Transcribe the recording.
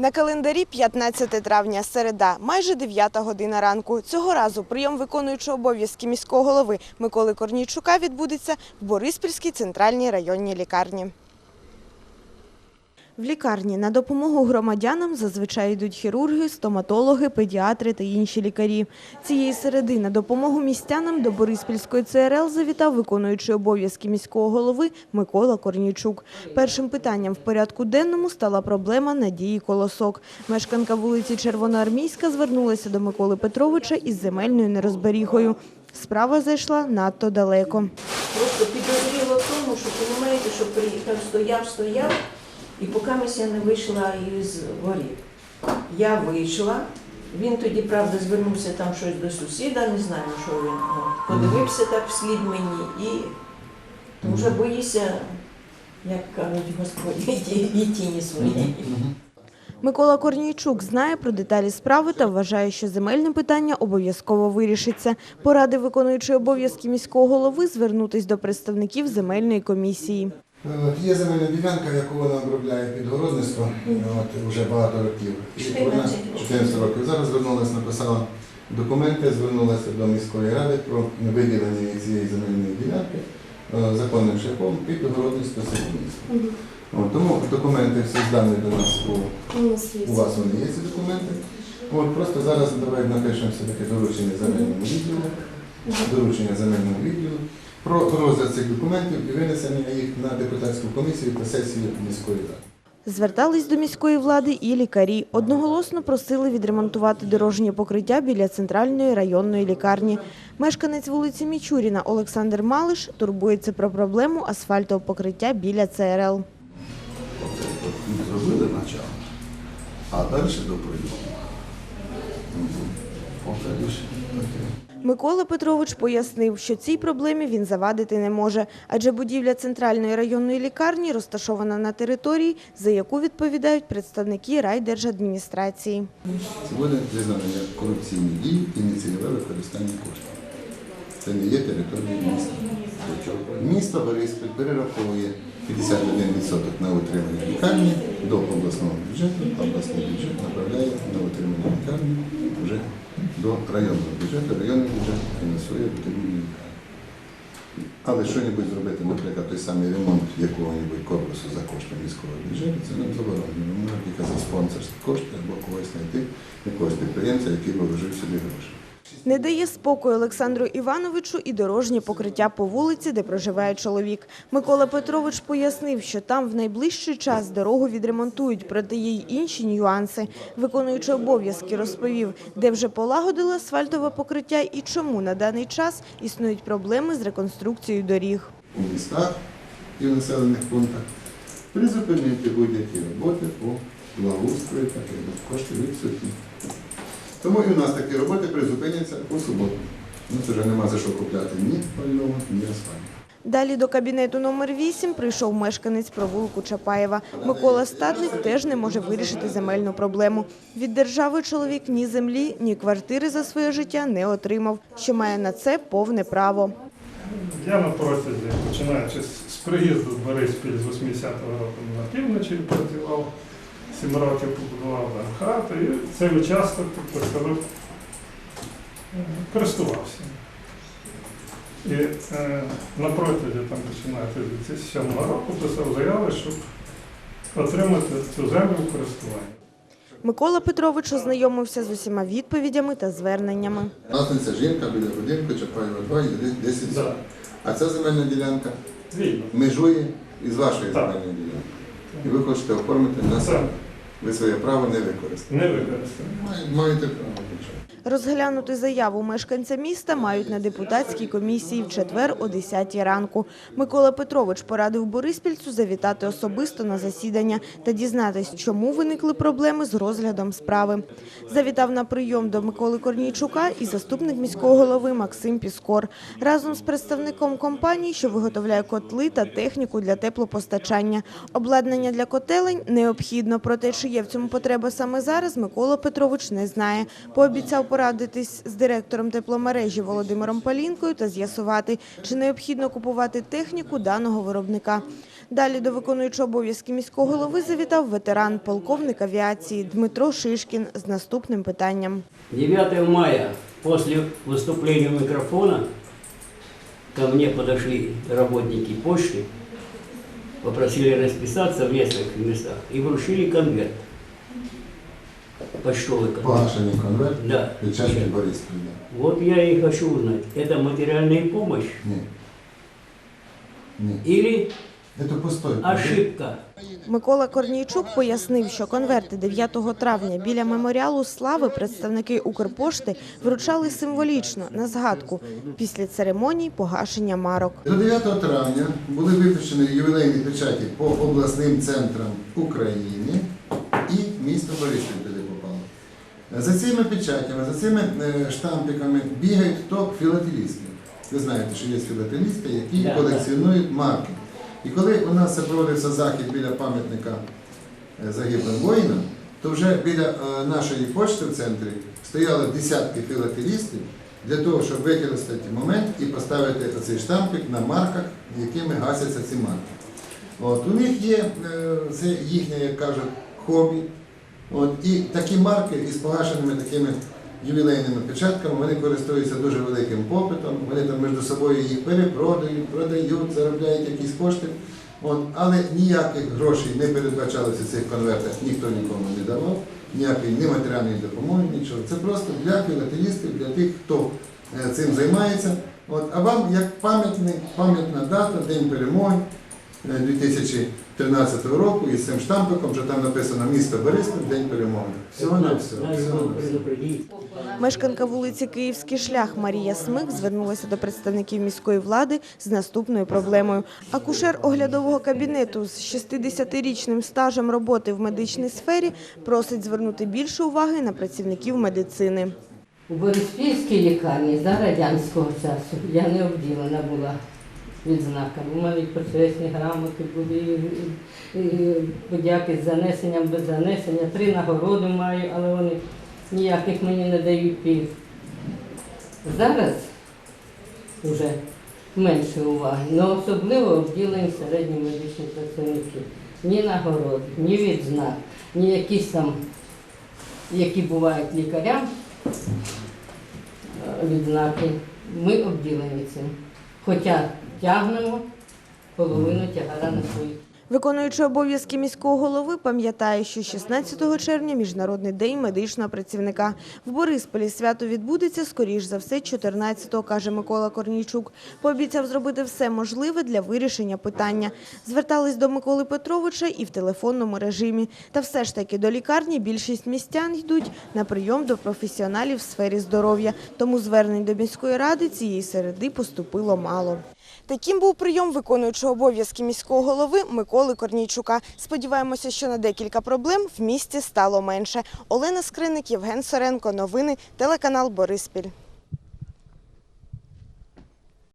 На календарі 15 травня, середа, майже 9 година ранку. Цього разу прийом виконуючого обов'язки міського голови Миколи Корнійчука відбудеться в Бориспільській центральній районній лікарні. В лікарні на допомогу громадянам зазвичай йдуть хірурги, стоматологи, педіатри та інші лікарі. Цієї середи на допомогу містянам до Бориспільської ЦРЛ завітав виконуючий обов'язки міського голови Микола Корнійчук. Першим питанням в порядку денному стала проблема Надії Колосок. Мешканка вулиці Червоноармійська звернулася до Миколи Петровича із земельною нерозберігою. Справа зайшла надто далеко. Просто підозріло в тому, що розумієте, що приїхав, стояв, стояв, і поки я не вийшла із воріт. Я вийшла, він тоді, правда, звернувся там щось до сусіда, не знаю, що він. Подивився так вслід мені і вже боїся, як кажуть господи, і тіні своєї. Микола Корнійчук знає про деталі справи та вважає, що земельне питання обов'язково вирішиться. Порадив виконуючий обов'язки міського голови звернутись до представників земельної комісії. От Є земельна ділянка, яку вона обробляє під городництво от, вже багато років. І вона 14 років. Зараз звернулася, написала документи, звернулася до міської ради про виділення цієї земельної ділянки е, законним шляхом під городництво. От, Тому документи всі здані до нас у, у вас вони є ці документи. От, просто зараз давайте напишемо все-таки доручення земельному відділу, доручення земельному відділу про розгляд цих документів і винесення їх на депутатську комісію та сесію міської ради. Звертались до міської влади і лікарі. Одноголосно просили відремонтувати дорожнє покриття біля центральної районної лікарні. Мешканець вулиці Мічуріна Олександр Малиш турбується про проблему асфальтового покриття біля ЦРЛ. зробили начало, а далі до прийому. Микола Петрович пояснив, що цій проблемі він завадити не може, адже будівля центральної районної лікарні розташована на території, за яку відповідають представники райдержадміністрації. Сьогодні визнання корупційні дії і нецільове використання коштів. Це не є територією міста. Місто Бориспіль перераховує 51% на утримання лікарні до обласного бюджету, а обласний бюджет направляє на утримання лікарні вже до районного бюджету. Районний бюджет фінансує потрібні. Але що-небудь зробити, наприклад, той самий ремонт якого-небудь корпусу за кошти міського бюджету, це нам заборонено. Ми можемо тільки за спонсорські кошти або когось знайти, якогось підприємця, який вложив собі гроші. Не дає спокою Олександру Івановичу і дорожнє покриття по вулиці, де проживає чоловік. Микола Петрович пояснив, що там в найближчий час дорогу відремонтують, проте є й інші нюанси. Виконуючи обов'язки, розповів, де вже полагодили асфальтове покриття і чому на даний час існують проблеми з реконструкцією доріг. у містах і в населених пунктах призупинити будь-які роботи по благоустрою, як кошти відсутні. Тому і в нас такі роботи призупиняться у суботу. У нас вже нема за що купляти ні пального, ні асфальту. Далі до кабінету номер 8 прийшов мешканець провулку Чапаєва. Микола Стадник теж не може вирішити земельну проблему. Від держави чоловік ні землі, ні квартири за своє життя не отримав, що має на це повне право. Я на протязі, починаючи з- з приїзду з Бориспіль з 80-го року на півночі працював, 7 років побудував хату і цей участок, тобто користувався. І е, на протязі там починаючи з 2007 року писав заяви, щоб отримати цю землю в користування. Микола Петрович ознайомився з усіма відповідями та зверненнями. Власниця жінка біля будинку Чапаєва 2 є 10 Да. А ця земельна ділянка Вільно. межує із вашої Так. земельної ділянки. І ви хочете оформити на себе. Ви своє право не використаєте. не використано. Має- Маєте право. Розглянути заяву мешканця міста мають на депутатській комісії в четвер о 10 ранку. Микола Петрович порадив Бориспільцю завітати особисто на засідання та дізнатись, чому виникли проблеми з розглядом справи. Завітав на прийом до Миколи Корнійчука і заступник міського голови Максим Піскор разом з представником компанії, що виготовляє котли та техніку для теплопостачання. Обладнання для котелень необхідно, проте чи є в цьому потреба саме зараз, Микола Петрович не знає. Пообіцяв порадитись з директором тепломережі Володимиром Палінкою та з'ясувати, чи необхідно купувати техніку даного виробника. Далі до виконуючого обов'язки міського голови завітав ветеран, полковник авіації Дмитро Шишкін з наступним питанням. 9 мая после выступления микрофона ко мне подошли работники почты, попросили расписаться в нескольких местах и вручили конверт. Почтовый конверт. Погашений конверт, Да. печатки Бориспіль. да. Вот я и хочу узнать, это материальная помощь Ні. Ні. или Це пустой. ошибка? Микола Корнійчук пояснив, що конверти 9 травня біля меморіалу слави представники Укрпошти вручали символічно на згадку після церемонії погашення марок. До 9 травня були випущені ювілейні печаті по обласним центрам України і місто Бориспіль туди попало. За цими печатями, за цими е, штампиками бігають хто філателісти. Ви знаєте, що є філателісти, які колекціонують марки. І коли у нас проводився захід біля пам'ятника е, загиблим воїнам, то вже біля е, нашої почти в центрі стояли десятки філателістів для того, щоб використати момент і поставити цей штампик на марках, якими гасяться ці марки. От, у них є е, це їхнє, як кажуть, хобі. От, і такі марки із погашеними такими ювілейними печатками, вони користуються дуже великим попитом, вони там між собою їх перепродають, продають, заробляють якісь кошти. От, але ніяких грошей не передбачалося в цих конвертах, ніхто нікому не давав, ніякої ні матеріальної допомоги, нічого. Це просто для філателістів, для тих, хто е, цим займається. От, а вам як пам'ятний, пам'ятна дата, День перемоги е, 2013 року із цим штампиком, вже там написано місто Бориспіль, День перемоги. Всього на все. Всього. Мешканка вулиці Київський шлях Марія Смик звернулася до представників міської влади з наступною проблемою. Акушер оглядового кабінету з 60-річним стажем роботи в медичній сфері просить звернути більше уваги на працівників медицини. У Бориспільській лікарні за радянського часу я не обділена була відзнаками. Мене і грамоти були, подяки з занесенням, без занесення. Три нагороди маю, але вони ніяких мені не дають пільг. Зараз вже менше уваги, але особливо обділені середні медичні працівники. Ні нагород, ні відзнак, ні якісь там, які бувають лікарям, е, відзнаки, ми обділені цим. Хоча тягнемо половину тягара на свої. Виконуючий обов'язки міського голови пам'ятає, що 16 червня – Міжнародний день медичного працівника. В Борисполі свято відбудеться, скоріш за все, 14-го, каже Микола Корнійчук. Пообіцяв зробити все можливе для вирішення питання. Звертались до Миколи Петровича і в телефонному режимі. Та все ж таки до лікарні більшість містян йдуть на прийом до професіоналів в сфері здоров'я. Тому звернень до міської ради цієї середи поступило мало. Таким був прийом виконуючого обов'язки міського голови Миколи Корнійчука. Сподіваємося, що на декілька проблем в місті стало менше. Олена Скриник, Євген Соренко. Новини телеканал Бориспіль.